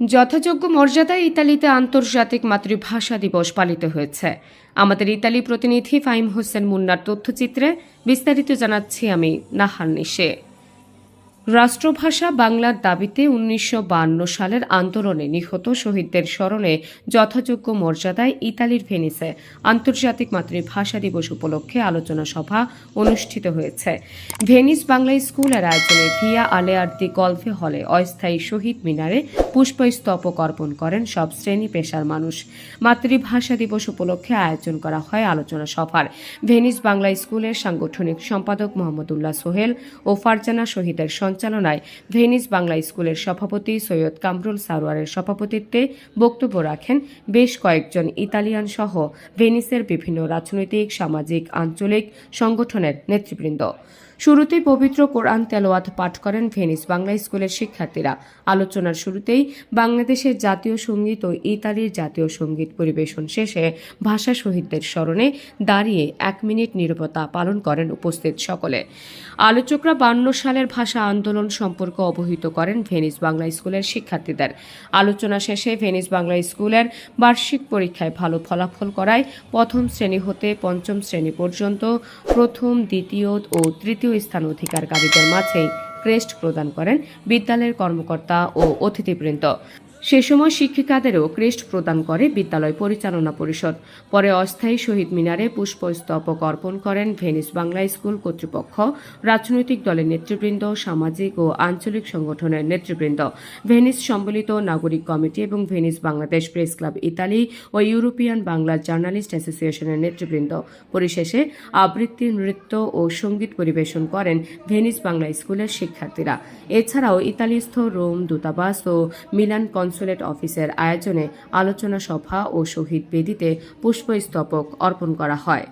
যথাযোগ্য মর্যাদায় ইতালিতে আন্তর্জাতিক মাতৃভাষা দিবস পালিত হয়েছে। আমাদের ইতালি প্রতিনিধি ফাইম হোসেন মুন্নার তথ্যচিত্রে বিস্তারিত জানাচ্ছি আমি নাহার নিশে। রাষ্ট্রভাষা বাংলার দাবিতে উনিশশো সালের আন্দোলনে নিহত শহীদদের স্মরণে যথাযোগ্য মর্যাদায় ইতালির ভেনিসে আন্তর্জাতিক মাতৃভাষা দিবস উপলক্ষে আলোচনা সভা অনুষ্ঠিত হয়েছে। ভেনিস বাংলা স্কুলের আয়োজনে ভিয়া আলেয়ার্দি গল্ফে হলে অস্থায়ী শহীদ মিনারে পুষ্পস্তবক অর্পণ করেন সব শ্রেণি পেশার মানুষ। মাতৃভাষা দিবস উপলক্ষে আয়োজন করা হয় আলোচনা সভার। ভেনিস বাংলা স্কুলের সাংগঠনিক সম্পাদক মোহাম্মদুল্লাহ সোহেল ও ফারজানা শহীদের সঞ্চালনায় ভেনিস বাংলা স্কুলের সভাপতি সৈয়দ কামরুল সারোয়ারের সভাপতিত্বে বক্তব্য রাখেন বেশ কয়েকজন ইতালিয়ান সহ ভেনিসের বিভিন্ন রাজনৈতিক, সামাজিক, আঞ্চলিক সংগঠনের নেতৃবৃন্দ। শুরুতেই পবিত্র কোরআন তেলোয়াত পাঠ করেন ভেনিস বাংলা স্কুলের শিক্ষার্থীরা। আলোচনার শুরুতেই বাংলাদেশের জাতীয় সংগীত ও ইতালির জাতীয় সংগীত পরিবেশন শেষে ভাষা শহীদদের স্মরণে দাঁড়িয়ে এক মিনিট নীরবতা পালন করেন উপস্থিত সকলে। আলোচকরা বান্ন সালের ভাষা আন্দোলন সম্পর্কে অবহিত করেন ভেনিস বাংলা স্কুলের শিক্ষার্থীদের। আলোচনা শেষে ভেনিস বাংলা স্কুলের বার্ষিক পরীক্ষায় ভালো ফলাফল করায় প্রথম শ্রেণি হতে পঞ্চম শ্রেণি পর্যন্ত প্রথম, দ্বিতীয় ও তৃতীয় স্থান অধিকারকারীদের মাঝেই ক্রেস্ট প্রদান করেন বিদ্যালয়ের কর্মকর্তা ও অতিথিবৃন্দ। সে সময় শিক্ষিকাদেরও ক্রেস্ট প্রদান করে বিদ্যালয় পরিচালনা পরিষদ। পরে অস্থায়ী শহীদ মিনারে পুষ্পস্তবক অর্পণ করেন ভেনিস বাংলা স্কুল কর্তৃপক্ষ, রাজনৈতিক দলের নেতৃবৃন্দ, সামাজিক ও আঞ্চলিক সংগঠনের নেতৃবৃন্দ। ভেনিস সম্বলিত নাগরিক কমিটি এবং Venice Bangladesh press club Italy ও ইউরোপিয়ান বাংলা জার্নালিস্ট অ্যাসোসিয়েশনের নেতৃবৃন্দ। পরিশেষে আবৃত্তি, নৃত্য ও সংগীত পরিবেশন করেন ভেনিস বাংলা স্কুলের শিক্ষার্থীরা। এছাড়াও ইতালিস্থ রোম দূতাবাস ও মিলান কনসুলেট অফিসের আয়োজনে আলোচনা সভা ও শহীদ বেদিতে পুষ্পস্তবক অর্পণ করা হয়।